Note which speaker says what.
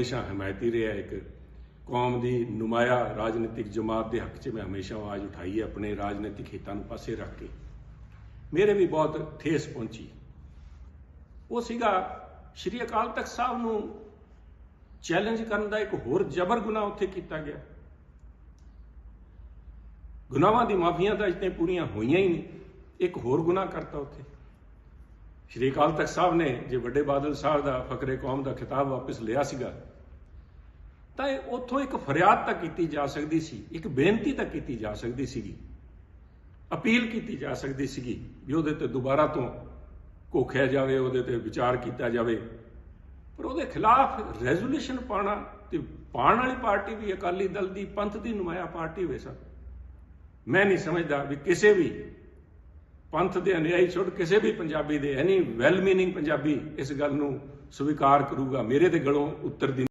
Speaker 1: ਹਮੇਸ਼ਾ ਹਮਾਇਤੀ ਰਿਹਾ ਇੱਕ ਕੌਮ ਦੀ ਨੁਮਾਇਆ ਰਾਜਨੀਤਿਕ ਜਮਾਤ ਦੇ ਹੱਕ 'ਚ ਮੈਂ ਹਮੇਸ਼ਾ ਆਵਾਜ਼ ਉਠਾਈ ਹੈ ਆਪਣੇ ਰਾਜਨੀਤਿਕ ਹਿੱਤਾਂ ਨੂੰ ਪਾਸੇ ਰੱਖ ਕੇ। ਮੇਰੇ ਵੀ ਬਹੁਤ ਠੇਸ ਪਹੁੰਚੀ। ਉਹ ਸੀਗਾ ਸ਼੍ਰੀ ਅਕਾਲ ਤਖਤ ਸਾਹਿਬ ਨੂੰ ਚੈਲੰਜ ਕਰਨ ਦਾ ਇੱਕ ਹੋਰ ਜ਼ਬਰ ਗੁਨਾਹ ਉੱਥੇ ਕੀਤਾ ਗਿਆ। ਗੁਨਾਹਾਂ ਦੀ ਮਾਫੀਆਂ ਤਾਂ ਇਤਨੇ ਪੂਰੀਆਂ ਹੋਈਆਂ ਹੀ ਨਹੀਂ। ਇੱਕ ਹੋਰ ਗੁਨਾਹ ਕਰਤਾ ਉੱਥੇ। ਸ਼੍ਰੀ ਅਕਾਲ ਤਖਤ ਸਾਹਿਬ ਨੇ ਜੇ ਵੱਡੇ ਬਾਦਲ ਸਾਹਿਬ ਦਾ, ਫਕਰੇ ਕੌਮ ਦਾ ਖਿਤਾਬ ਵਾਪਸ ਲਿਆ ਸੀਗਾ, ਤਾਂ ਇਹ ਉੱਥੋਂ ਇੱਕ ਫਰਿਆਦ ਤਾਂ ਕੀਤੀ ਜਾ ਸਕਦੀ ਸੀ, ਇੱਕ ਬੇਨਤੀ ਤਾਂ ਕੀਤੀ ਜਾ ਸਕਦੀ ਸੀਗੀ, ਅਪੀਲ ਕੀਤੀ ਜਾ ਸਕਦੀ ਸੀਗੀ ਵੀ ਉਹਦੇ ਤੇ ਦੁਬਾਰਾ ਤੋਂ ਘੋਖਿਆ ਜਾਵੇ, ਉਹਦੇ ਤੇ ਵਿਚਾਰ ਕੀਤਾ ਜਾਵੇ। ਪਰ ਉਹਦੇ ਖਿਲਾਫ ਰੈਜ਼ੋਲੂਸ਼ਨ ਪਾਣਾ ਤੇ ਪਾਣ ਵਾਲੀ ਪਾਰਟੀ ਵੀ ਅਕਾਲੀ ਦਲ ਦੀ, ਪੰਥ ਦੀ ਨੁਮਾਇਆ ਪਾਰਟੀ ਹੋਵੇ ਸਰ। ਮੈਂ ਨਹੀਂ ਸਮਝਦਾ ਵੀ ਕਿਸੇ ਵੀ ਪੰਥ ਦੇ ਅਨੁਯਾਈ ਛੁੱਟ ਕਿਸੇ ਵੀ ਪੰਜਾਬੀ ਦੇ ਐਨੀ ਵੈਲ ਮੀਨਿੰਗ ਪੰਜਾਬੀ ਇਸ ਗੱਲ ਨੂੰ ਸਵੀਕਾਰ ਕਰੂਗਾ। ਮੇਰੇ ਤੇ ਗਲੋਂ ਉੱਤਰ